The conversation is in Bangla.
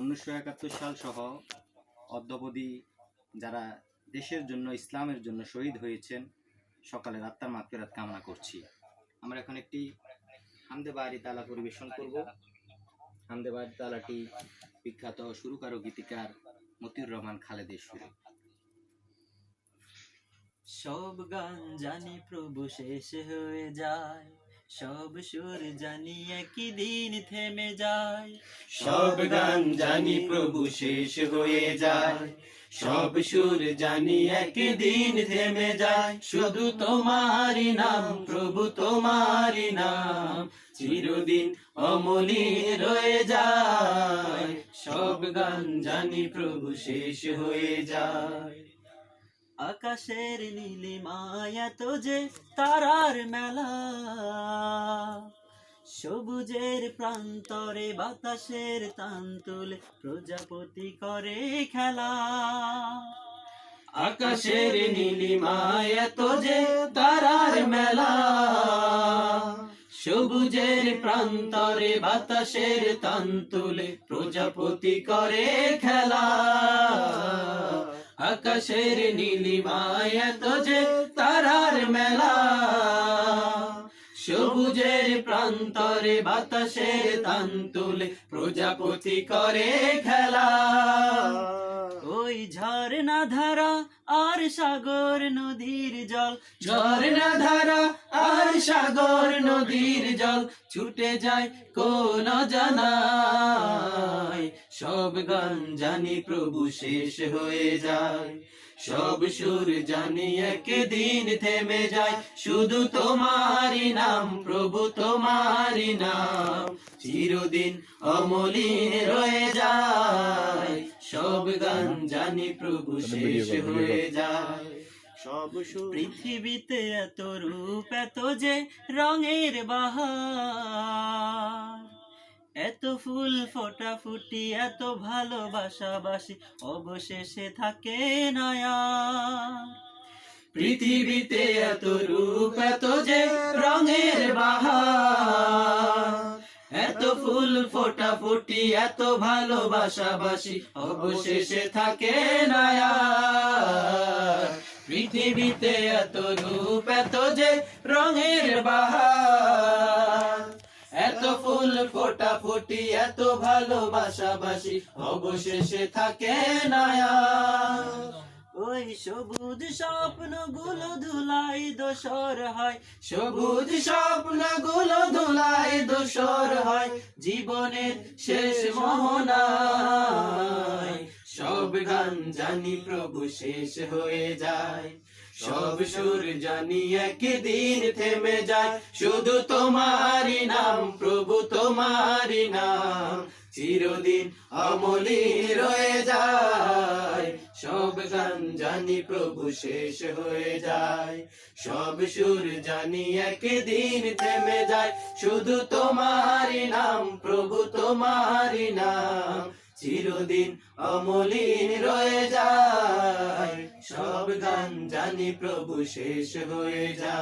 উনিশশো একাত্তর সাল সহ অদ্যবধি যারা দেশের জন্য, ইসলামের জন্য শহীদ হয়েছেন সকালের আত্মার মাগফিরাত কামনা করছি। আমরা এখন একটি হামদে বাড়ি তালা পরিবেশন করব। হামদে বাড়ি তালাটি বিখ্যাত সুরকার ও গীতিকার মতিউর রহমান খালেদের সুরে। সব গান জানি প্রভু শেষ হয়ে যায়। সব সুর জানি একই দিন থেমে যায়? সব গান জানি প্রভু শেষ হয়ে যায়। সব সুর জানি একদিন থেমে যায়? শুধু তোমারই নাম প্রভু তোমারই নাম। চিরদিন অমলি রয়ে যায়। সব গান জানি প্রভু শেষ হয়ে যায়। আকাশের নীলিমায় তো যে তারার মেলা সবুজের প্রান্তরে বাতাসের তান তুলে প্রজাপতি করে খেলা। আকাশের নীলিমায় এত যে তারার মেলা। সবুজের প্রান্তরে বাতাসের তান তুলে প্রজাপতি করে খেলা। আকাশের নীলিমায় এত যে তারার মেলা। সবুজের প্রান্তরে বাতাসের তান তুলে প্রজাপতি করে খেলা। ওই ঝর্ণা ধারা আর সাগর নদীর জল। ঝর্ণা ধারা আর সাগর নদীর জল ছুটে যায় কোন জানায় সব গান জানি প্রভু শেষ হয়ে যায়। সব সুর জানি একদিন থেমে যায়। শুধু তোমারই নাম, প্রভু তোমারই নাম। চিরদিন অমলিন রয়ে যায়। সব গান জানি প্রভু শেষ হয়ে যায়। সব পৃথিবীতে এত রূপ এত যে রঙের বাহার। এত ফুল ফোটা ফুটি এত ভালোবাসাবাসি অবশেষে থাকে নয়া। পৃথিবীতে এত রূপ এত ফুল ফোটা ফুটি, এত ভালোবাসাবাসি। অবশেষে থাকে নায়া। পৃথিবীতে এত রূপ, এত যে রঙের বাহার। এত ফুল ফোটা ফুটি, এত ভালোবাসাবাসি। অবশেষে থাকে নায়া। ওই সবুজ স্বপ্নগুলো ধুলাই দোসর হয়। সবুজ স্বপ্নগুলো ধুলায় দোসর হয়। জীবনের শেষ মোহনায় সব গান জানি প্রভু শেষ হয়ে যায়। সব সুর জানি একদিন থেমে যায়। শুধু তোমারই নাম, প্রভু তোমারই নাম। চিরদিন অমলিন রয়ে যায়। সব গান জানি প্রভু শেষ হয়ে যায়। সব সুর জানি একদিন থেমে যায়। শুধু তোমারি নাম, প্রভু তোমারি নাম। চিরদিন অমলিন রয়ে যায়। সব গান জানি প্রভু শেষ হয়ে যায়।